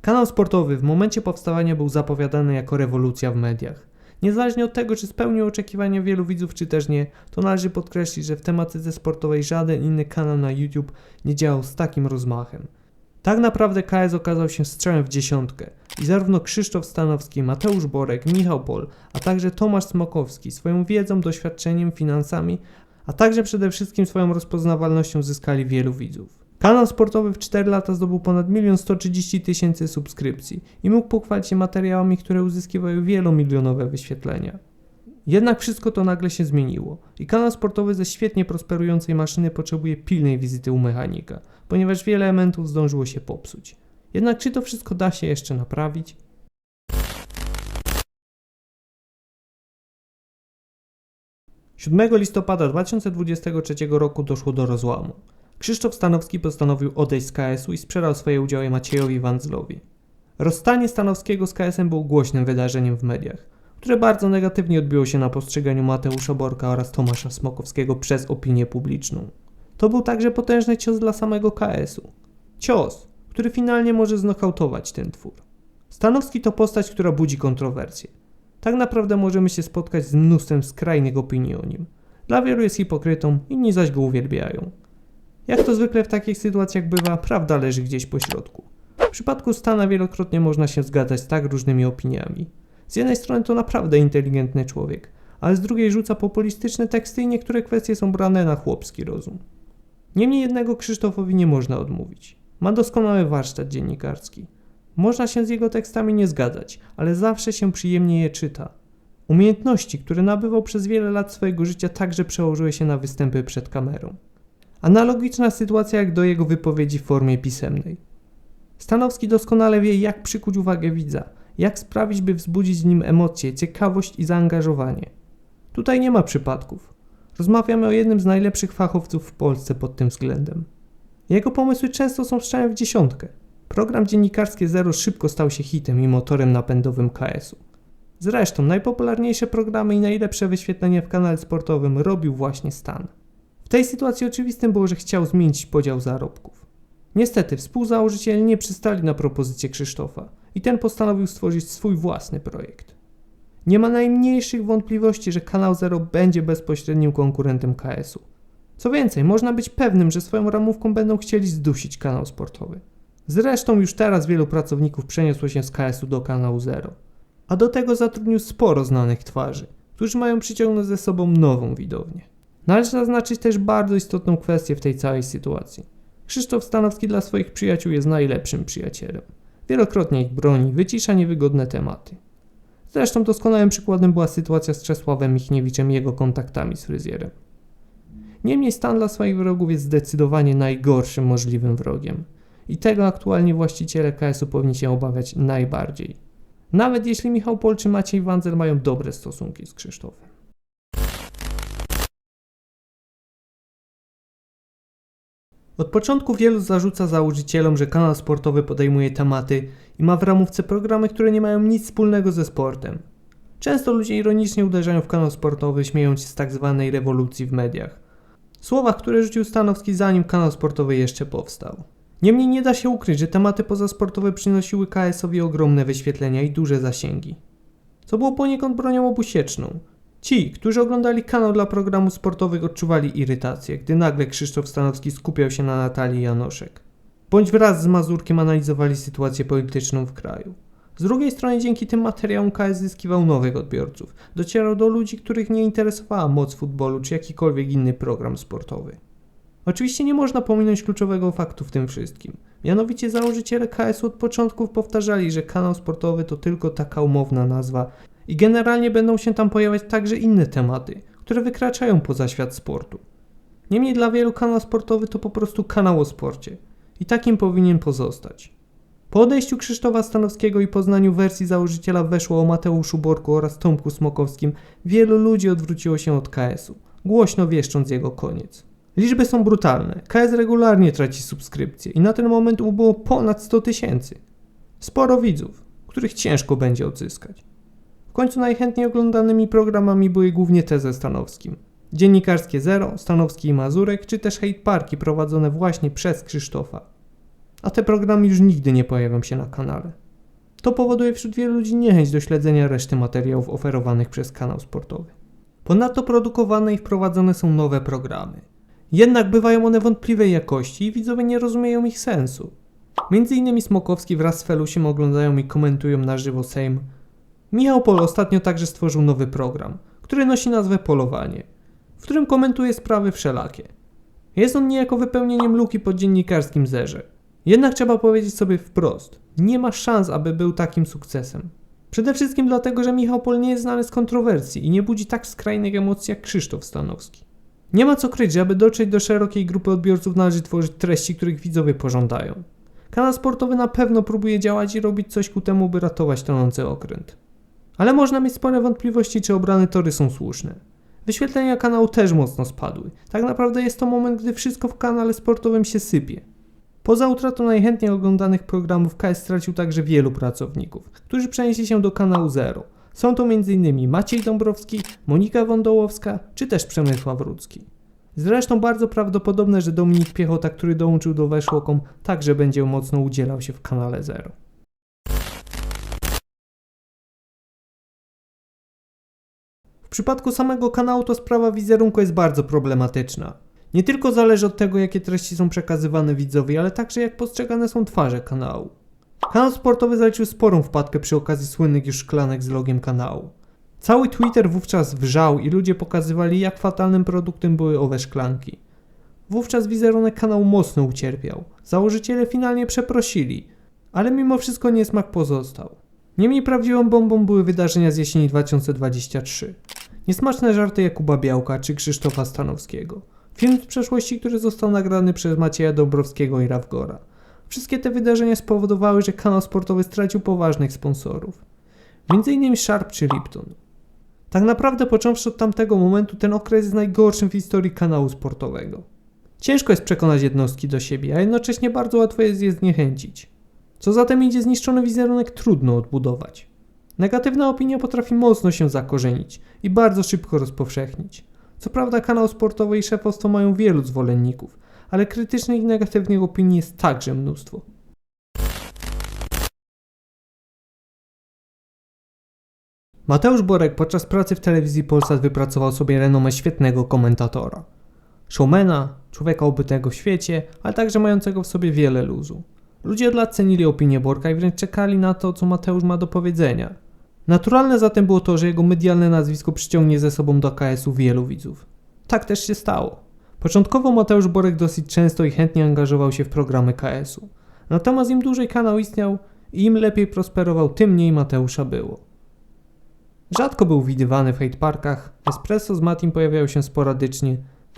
Kanał sportowy w momencie powstawania był zapowiadany jako rewolucja w mediach. Niezależnie od tego, czy spełnił oczekiwania wielu widzów, czy też nie, to należy podkreślić, że w tematyce sportowej żaden inny kanał na YouTube nie działał z takim rozmachem. Tak naprawdę KS okazał się strzałem w dziesiątkę i zarówno Krzysztof Stanowski, Mateusz Borek, Michał Pol, a także Tomasz Smokowski swoją wiedzą, doświadczeniem, finansami, a także przede wszystkim swoją rozpoznawalnością zyskali wielu widzów. Kanał sportowy w 4 lata zdobył ponad 1 130 tysięcy subskrypcji i mógł pochwalić się materiałami, które uzyskiwały wielomilionowe wyświetlenia. Jednak wszystko to nagle się zmieniło i kanał sportowy ze świetnie prosperującej maszyny potrzebuje pilnej wizyty u mechanika, ponieważ wiele elementów zdążyło się popsuć. Jednak czy to wszystko da się jeszcze naprawić? 7 listopada 2023 roku doszło do rozłamu. Krzysztof Stanowski postanowił odejść z KS-u i sprzedał swoje udziały Maciejowi Wandzlowi. Rozstanie Stanowskiego z KS-em było głośnym wydarzeniem w mediach, które bardzo negatywnie odbiło się na postrzeganiu Mateusza Borka oraz Tomasza Smokowskiego przez opinię publiczną. To był także potężny cios dla samego KS-u. Cios, który finalnie może znokautować ten twór. Stanowski to postać, która budzi kontrowersje. Tak naprawdę możemy się spotkać z mnóstwem skrajnych opinii o nim. Dla wielu jest hipokrytą, inni zaś go uwielbiają. Jak to zwykle w takich sytuacjach bywa, prawda leży gdzieś po środku. W przypadku Stana wielokrotnie można się zgadzać z tak różnymi opiniami. Z jednej strony to naprawdę inteligentny człowiek, ale z drugiej rzuca populistyczne teksty i niektóre kwestie są brane na chłopski rozum. Niemniej jednego Krzysztofowi nie można odmówić. Ma doskonały warsztat dziennikarski. Można się z jego tekstami nie zgadzać, ale zawsze się przyjemnie je czyta. Umiejętności, które nabywał przez wiele lat swojego życia, także przełożyły się na występy przed kamerą. Analogiczna sytuacja jak do jego wypowiedzi w formie pisemnej. Stanowski doskonale wie, jak przykuć uwagę widza, jak sprawić, by wzbudzić w nim emocje, ciekawość i zaangażowanie. Tutaj nie ma przypadków. Rozmawiamy o jednym z najlepszych fachowców w Polsce pod tym względem. Jego pomysły często są strzałem w dziesiątkę. Program dziennikarski Zero szybko stał się hitem i motorem napędowym KS-u. Zresztą najpopularniejsze programy i najlepsze wyświetlenia w kanale sportowym robił właśnie Stan. W tej sytuacji oczywistym było, że chciał zmienić podział zarobków. Niestety współzałożyciele nie przystali na propozycję Krzysztofa i ten postanowił stworzyć swój własny projekt. Nie ma najmniejszych wątpliwości, że kanał Zero będzie bezpośrednim konkurentem KS-u. Co więcej, można być pewnym, że swoją ramówką będą chcieli zdusić kanał sportowy. Zresztą już teraz wielu pracowników przeniosło się z KS-u do kanału Zero. A do tego zatrudnił sporo znanych twarzy, którzy mają przyciągnąć ze sobą nową widownię. Należy zaznaczyć też bardzo istotną kwestię w tej całej sytuacji. Krzysztof Stanowski dla swoich przyjaciół jest najlepszym przyjacielem. Wielokrotnie ich broni, wycisza niewygodne tematy. Zresztą doskonałym przykładem była sytuacja z Czesławem Michniewiczem i jego kontaktami z fryzjerem. Niemniej stan dla swoich wrogów jest zdecydowanie najgorszym możliwym wrogiem. I tego aktualnie właściciele KS-u powinni się obawiać najbardziej. Nawet jeśli Michał Pol czy Maciej Wanzer mają dobre stosunki z Krzysztofem. Od początku wielu zarzuca założycielom, że kanał sportowy podejmuje tematy i ma w ramówce programy, które nie mają nic wspólnego ze sportem. Często ludzie ironicznie uderzają w kanał sportowy, śmiejąc się z tak zwanej rewolucji w mediach. Słowa, które rzucił Stanowski zanim kanał sportowy jeszcze powstał. Niemniej nie da się ukryć, że tematy pozasportowe przynosiły KS-owi ogromne wyświetlenia i duże zasięgi. Co było poniekąd bronią obusieczną. Ci, którzy oglądali kanał dla programów sportowych odczuwali irytację, gdy nagle Krzysztof Stanowski skupiał się na Natalii Janoszek. Bądź wraz z Mazurkiem analizowali sytuację polityczną w kraju. Z drugiej strony dzięki tym materiałom KS zyskiwał nowych odbiorców. Docierał do ludzi, których nie interesowała moc futbolu czy jakikolwiek inny program sportowy. Oczywiście nie można pominąć kluczowego faktu w tym wszystkim. Mianowicie założyciele KS od początków powtarzali, że kanał sportowy to tylko taka umowna nazwa i generalnie będą się tam pojawiać także inne tematy, które wykraczają poza świat sportu. Niemniej dla wielu kanał sportowy to po prostu kanał o sporcie i takim powinien pozostać. Po odejściu Krzysztofa Stanowskiego i poznaniu wersji założyciela weszło o Mateuszu Borku oraz Tomku Smokowskim, wielu ludzi odwróciło się od KS-u, głośno wieszcząc jego koniec. Liczby są brutalne. KS regularnie traci subskrypcje i na ten moment było ponad 100 tysięcy. Sporo widzów, których ciężko będzie odzyskać. Końcu najchętniej oglądanymi programami były głównie te ze Stanowskim. Dziennikarskie Zero, Stanowski i Mazurek, czy też Hate Parki prowadzone właśnie przez Krzysztofa. a te programy już nigdy nie pojawią się na kanale. To powoduje wśród wielu ludzi niechęć do śledzenia reszty materiałów oferowanych przez kanał sportowy. Ponadto produkowane i wprowadzane są nowe programy. Jednak bywają one wątpliwej jakości i widzowie nie rozumieją ich sensu. Między innymi Smokowski wraz z Felusiem oglądają i komentują na żywo Sejm. Michał Pol ostatnio także stworzył nowy program, który nosi nazwę Polowanie, w którym komentuje sprawy wszelakie. Jest on niejako wypełnieniem luki po dziennikarskim zerze. Jednak trzeba powiedzieć sobie wprost, nie ma szans, aby był takim sukcesem. Przede wszystkim dlatego, że Michał Pol nie jest znany z kontrowersji i nie budzi tak skrajnych emocji jak Krzysztof Stanowski. Nie ma co kryć, że aby dotrzeć do szerokiej grupy odbiorców należy tworzyć treści, których widzowie pożądają. Kanał sportowy na pewno próbuje działać i robić coś ku temu, by ratować tonący okręt. Ale można mieć spore wątpliwości, czy obrane tory są słuszne. Wyświetlenia kanału też mocno spadły. Tak naprawdę jest to moment, gdy wszystko w kanale sportowym się sypie. Poza utratą najchętniej oglądanych programów KS stracił także wielu pracowników, którzy przenieśli się do kanału Zero. Są to m.in. Maciej Dąbrowski, Monika Wądołowska czy też Przemysław Rudzki. Zresztą bardzo prawdopodobne, że Dominik Piechota, który dołączył do Weszłokom, także będzie mocno udzielał się w kanale Zero. W przypadku samego kanału to sprawa wizerunku jest bardzo problematyczna. Nie tylko zależy od tego, jakie treści są przekazywane widzowi, ale także jak postrzegane są twarze kanału. Kanał sportowy zaliczył sporą wpadkę przy okazji słynnych już szklanek z logiem kanału. Cały Twitter wówczas wrzał i ludzie pokazywali, jak fatalnym produktem były owe szklanki. Wówczas wizerunek kanału mocno ucierpiał. Założyciele finalnie przeprosili, ale mimo wszystko niesmak pozostał. Niemniej prawdziwą bombą były wydarzenia z jesieni 2023. Niesmaczne żarty Jakuba Białka czy Krzysztofa Stanowskiego. Film z przeszłości, który został nagrany przez Macieja Dąbrowskiego i Rawgora. Wszystkie te wydarzenia spowodowały, że kanał sportowy stracił poważnych sponsorów. Między innymi Sharp czy Lipton. Tak naprawdę począwszy od tamtego momentu ten okres jest najgorszym w historii kanału sportowego. Ciężko jest przekonać jednostki do siebie, a jednocześnie bardzo łatwo jest je zniechęcić. Co zatem idzie zniszczony wizerunek trudno odbudować. Negatywna opinia potrafi mocno się zakorzenić i bardzo szybko rozpowszechnić. Co prawda kanał sportowy i szefostwo mają wielu zwolenników, ale krytycznych i negatywnych opinii jest także mnóstwo. Mateusz Borek podczas pracy w telewizji Polsat wypracował sobie renomę świetnego komentatora. Showmana, człowieka obytego w świecie, ale także mającego w sobie wiele luzu. Ludzie od lat cenili opinię Borka i wręcz czekali na to, co Mateusz ma do powiedzenia. Naturalne zatem było to, że jego medialne nazwisko przyciągnie ze sobą do KS-u wielu widzów. Tak też się stało. Początkowo Mateusz Borek dosyć często i chętnie angażował się w programy KS-u. Natomiast im dłużej kanał istniał i im lepiej prosperował, tym mniej Mateusza było. Rzadko był widywany w hate parkach, Espresso z Matim pojawiały się sporadycznie.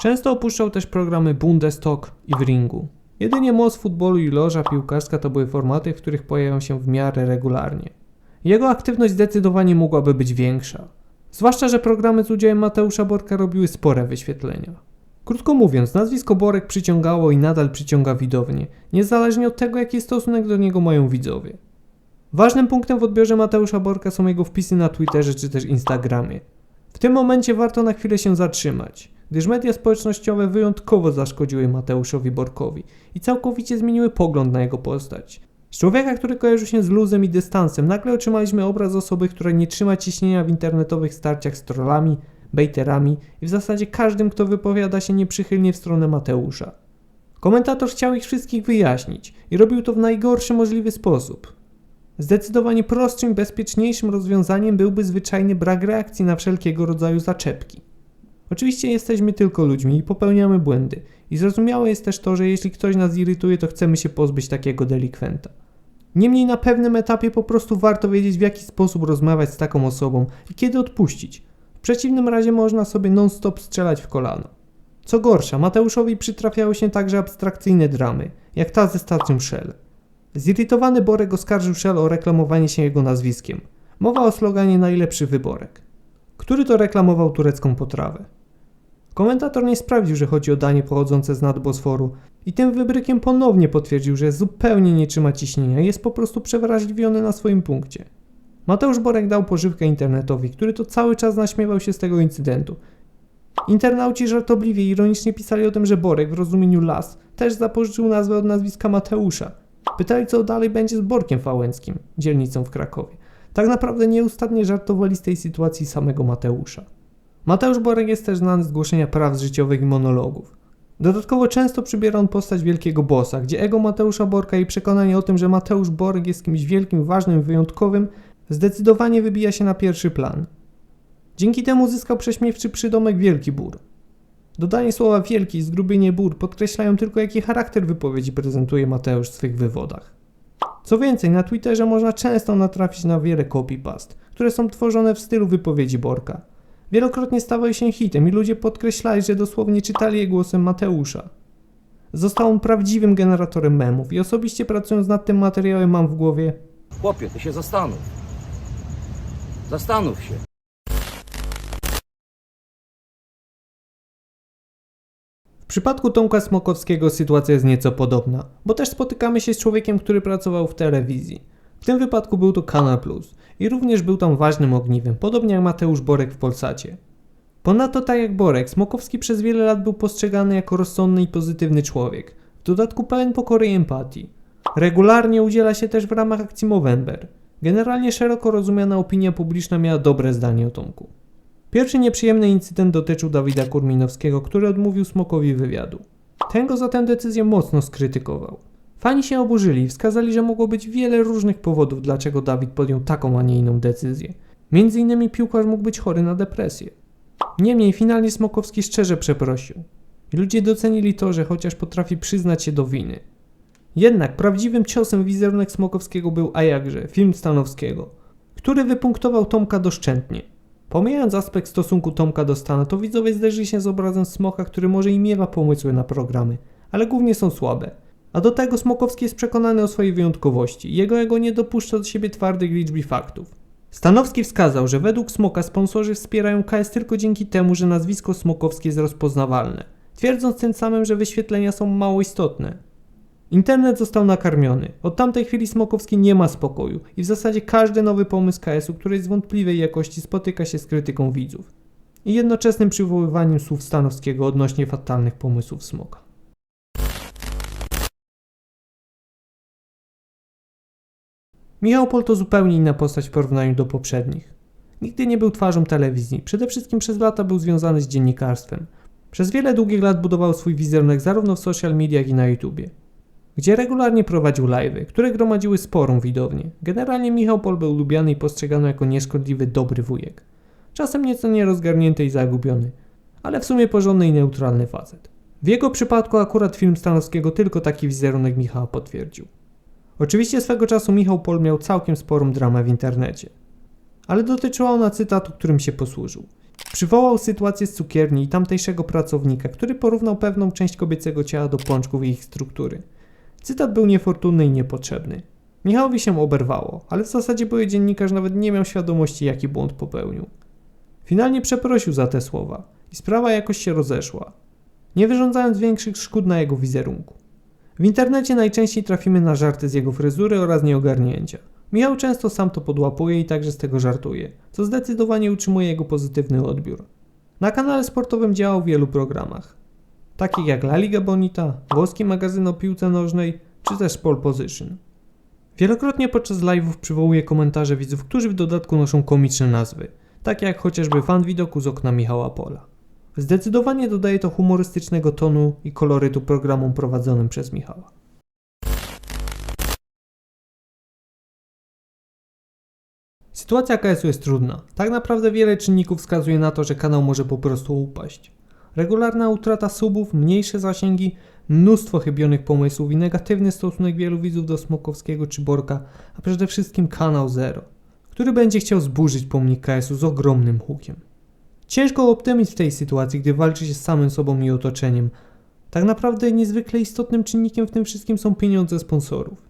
Często opuszczał też programy Bundestalk i w ringu. Jedynie moc futbolu i loża piłkarska to były formaty, w których pojawiał się w miarę regularnie. Jego aktywność zdecydowanie mogłaby być większa. Zwłaszcza, że programy z udziałem Mateusza Borka robiły spore wyświetlenia. Krótko mówiąc, nazwisko Borek przyciągało i nadal przyciąga widownię, niezależnie od tego, jaki stosunek do niego mają widzowie. Ważnym punktem w odbiorze Mateusza Borka są jego wpisy na Twitterze czy też Instagramie. W tym momencie warto na chwilę się zatrzymać, gdyż media społecznościowe wyjątkowo zaszkodziły Mateuszowi Borkowi i całkowicie zmieniły pogląd na jego postać. Z człowieka, który kojarzy się z luzem i dystansem, nagle otrzymaliśmy obraz osoby, która nie trzyma ciśnienia w internetowych starciach z trollami, bejterami i w zasadzie każdym, kto wypowiada się nieprzychylnie w stronę Mateusza. Komentator chciał ich wszystkich wyjaśnić i robił to w najgorszy możliwy sposób. Zdecydowanie prostszym bezpieczniejszym rozwiązaniem byłby zwyczajny brak reakcji na wszelkiego rodzaju zaczepki. Oczywiście jesteśmy tylko ludźmi i popełniamy błędy. I zrozumiałe jest też to, że jeśli ktoś nas irytuje, to chcemy się pozbyć takiego delikwenta. Niemniej na pewnym etapie po prostu warto wiedzieć, w jaki sposób rozmawiać z taką osobą i kiedy odpuścić. W przeciwnym razie można sobie non-stop strzelać w kolano. Co gorsza, Mateuszowi przytrafiały się także abstrakcyjne dramy, jak ta ze stacją Shell. Zirytowany Borek oskarżył Shell o reklamowanie się jego nazwiskiem. Mowa o sloganie najlepszy wyborek, który to reklamował turecką potrawę. Komentator nie sprawdził, że chodzi o danie pochodzące z nadbosforu i tym wybrykiem ponownie potwierdził, że zupełnie nie trzyma ciśnienia i jest po prostu przewrażliwiony na swoim punkcie. Mateusz Borek dał pożywkę internetowi, który to cały czas naśmiewał się z tego incydentu. Internauci żartobliwie i ironicznie pisali o tym, że Borek w rozumieniu las też zapożyczył nazwę od nazwiska Mateusza Pytali, co dalej będzie z Borkiem Fałęckim, dzielnicą w Krakowie. Tak naprawdę nieustannie żartowali z tej sytuacji samego Mateusza. Mateusz Borek jest też znany z głoszenia praw życiowych i monologów. Dodatkowo często przybiera on postać wielkiego bossa, gdzie ego Mateusza Borka i przekonanie o tym, że Mateusz Borek jest kimś wielkim, ważnym, wyjątkowym, zdecydowanie wybija się na pierwszy plan. Dzięki temu zyskał prześmiewczy przydomek Wielki Bór. Dodanie słowa wielki zgrubienie bór podkreślają tylko jaki charakter wypowiedzi prezentuje Mateusz w swych wywodach. Co więcej, na Twitterze można często natrafić na wiele copypast, które są tworzone w stylu wypowiedzi Borka. Wielokrotnie stawały się hitem i ludzie podkreślali, że dosłownie czytali je głosem Mateusza. Został on prawdziwym generatorem memów i osobiście pracując nad tym materiałem mam w głowie Chłopie, ty się zastanów. Zastanów się. W przypadku Tomka Smokowskiego sytuacja jest nieco podobna, bo też spotykamy się z człowiekiem, który pracował w telewizji. W tym wypadku był to Kanal Plus i również był tam ważnym ogniwem, podobnie jak Mateusz Borek w Polsacie. Ponadto tak jak Borek, Smokowski przez wiele lat był postrzegany jako rozsądny i pozytywny człowiek, w dodatku pełen pokory i empatii. Regularnie udziela się też w ramach akcji Movember. Generalnie szeroko rozumiana opinia publiczna miała dobre zdanie o Tomku. Pierwszy nieprzyjemny incydent dotyczył Dawida Kurminowskiego, który odmówił Smokowi wywiadu. Ten go za tę decyzję mocno skrytykował. Fani się oburzyli i wskazali, że mogło być wiele różnych powodów, dlaczego Dawid podjął taką, a nie inną decyzję. Między innymi piłkarz mógł być chory na depresję. Niemniej finalnie Smokowski szczerze przeprosił. Ludzie docenili to, że chociaż potrafi przyznać się do winy. Jednak prawdziwym ciosem wizerunek Smokowskiego był a jakże film Stanowskiego, który wypunktował Tomka doszczętnie. Pomijając aspekt stosunku Tomka do Stana, to widzowie zderzyli się z obrazem Smoka, który może i miewa pomysły na programy, ale głównie są słabe. A do tego Smokowski jest przekonany o swojej wyjątkowości jego ego nie dopuszcza do siebie twardych liczb i faktów. Stanowski wskazał, że według Smoka sponsorzy wspierają KS tylko dzięki temu, że nazwisko Smokowskie jest rozpoznawalne, twierdząc tym samym, że wyświetlenia są mało istotne. Internet został nakarmiony. Od tamtej chwili Smokowski nie ma spokoju i w zasadzie każdy nowy pomysł KS-u, który jest wątpliwej jakości, spotyka się z krytyką widzów i jednoczesnym przywoływaniem słów Stanowskiego odnośnie fatalnych pomysłów Smoka. Michał to zupełnie inna postać w porównaniu do poprzednich. Nigdy nie był twarzą telewizji, przede wszystkim przez lata był związany z dziennikarstwem. Przez wiele długich lat budował swój wizerunek zarówno w social mediach i na YouTubie gdzie regularnie prowadził live'y, które gromadziły sporą widownię. Generalnie Michał Pol był lubiany i postrzegany jako nieszkodliwy, dobry wujek. Czasem nieco nierozgarnięty i zagubiony, ale w sumie porządny i neutralny facet. W jego przypadku akurat film Stanowskiego tylko taki wizerunek Michała potwierdził. Oczywiście swego czasu Michał Pol miał całkiem sporą dramę w internecie, ale dotyczyła ona cytatu, którym się posłużył. Przywołał sytuację z cukierni i tamtejszego pracownika, który porównał pewną część kobiecego ciała do pączków i ich struktury. Cytat był niefortunny i niepotrzebny. Michałowi się oberwało, ale w zasadzie były dziennikarz nawet nie miał świadomości, jaki błąd popełnił. Finalnie przeprosił za te słowa i sprawa jakoś się rozeszła, nie wyrządzając większych szkód na jego wizerunku. W internecie najczęściej trafimy na żarty z jego fryzury oraz nieogarnięcia. Michał często sam to podłapuje i także z tego żartuje, co zdecydowanie utrzymuje jego pozytywny odbiór. Na kanale sportowym działał w wielu programach, takich jak La Liga Bonita, włoski magazyn o piłce nożnej czy też Pole Position. Wielokrotnie podczas live'ów przywołuje komentarze widzów, którzy w dodatku noszą komiczne nazwy, takie jak chociażby fan widoku z okna Michała Pola. Zdecydowanie dodaje to humorystycznego tonu i kolorytu programom prowadzonym przez Michała. Sytuacja KS-u jest trudna. Tak naprawdę wiele czynników wskazuje na to, że kanał może po prostu upaść. Regularna utrata subów, mniejsze zasięgi, mnóstwo chybionych pomysłów i negatywny stosunek wielu widzów do Smokowskiego czy Borka, a przede wszystkim kanał Zero, który będzie chciał zburzyć pomnik KS-u z ogromnym hukiem. Ciężko optymizm w tej sytuacji, gdy walczy się z samym sobą i otoczeniem. Tak naprawdę niezwykle istotnym czynnikiem w tym wszystkim są pieniądze sponsorów.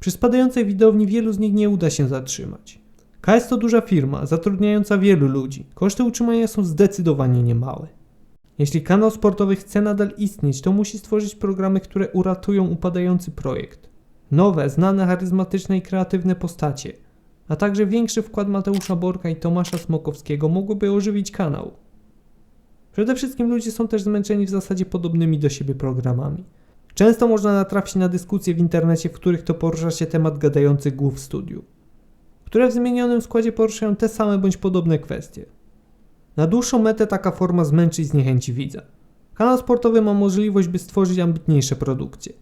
Przy spadającej widowni wielu z nich nie uda się zatrzymać. KS to duża firma, zatrudniająca wielu ludzi. Koszty utrzymania są zdecydowanie niemałe. Jeśli kanał sportowy chce nadal istnieć, to musi stworzyć programy, które uratują upadający projekt. Nowe, znane, charyzmatyczne i kreatywne postacie, a także większy wkład Mateusza Borka i Tomasza Smokowskiego mogłyby ożywić kanał. Przede wszystkim ludzie są też zmęczeni w zasadzie podobnymi do siebie programami. Często można natrafić na dyskusje w internecie, w których to porusza się temat gadających głów studiu, które w zmienionym składzie poruszają te same bądź podobne kwestie. Na dłuższą metę taka forma zmęczy i zniechęci widza. Kanał sportowy ma możliwość, by stworzyć ambitniejsze produkcje.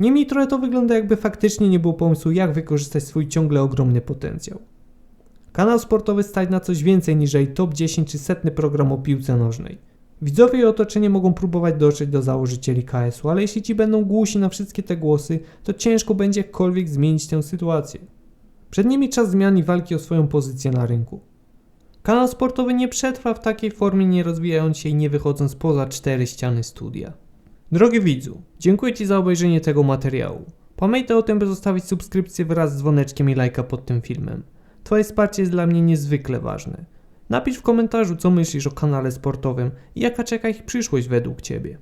Niemniej trochę to wygląda jakby faktycznie nie było pomysłu, jak wykorzystać swój ciągle ogromny potencjał. Kanał sportowy stać na coś więcej niż top 10 czy setny program o piłce nożnej. Widzowie i otoczenie mogą próbować dotrzeć do założycieli KS-u, ale jeśli ci będą głusi na wszystkie te głosy, to ciężko będzie jakkolwiek zmienić tę sytuację. Przed nimi czas zmian i walki o swoją pozycję na rynku. Kanał sportowy nie przetrwa w takiej formie, nie rozwijając się i nie wychodząc poza cztery ściany studia. Drogi widzu, dziękuję Ci za obejrzenie tego materiału. Pamiętaj o tym, by zostawić subskrypcję wraz z dzwoneczkiem i lajka pod tym filmem. Twoje wsparcie jest dla mnie niezwykle ważne. Napisz w komentarzu, co myślisz o kanale sportowym i jaka czeka ich przyszłość według Ciebie.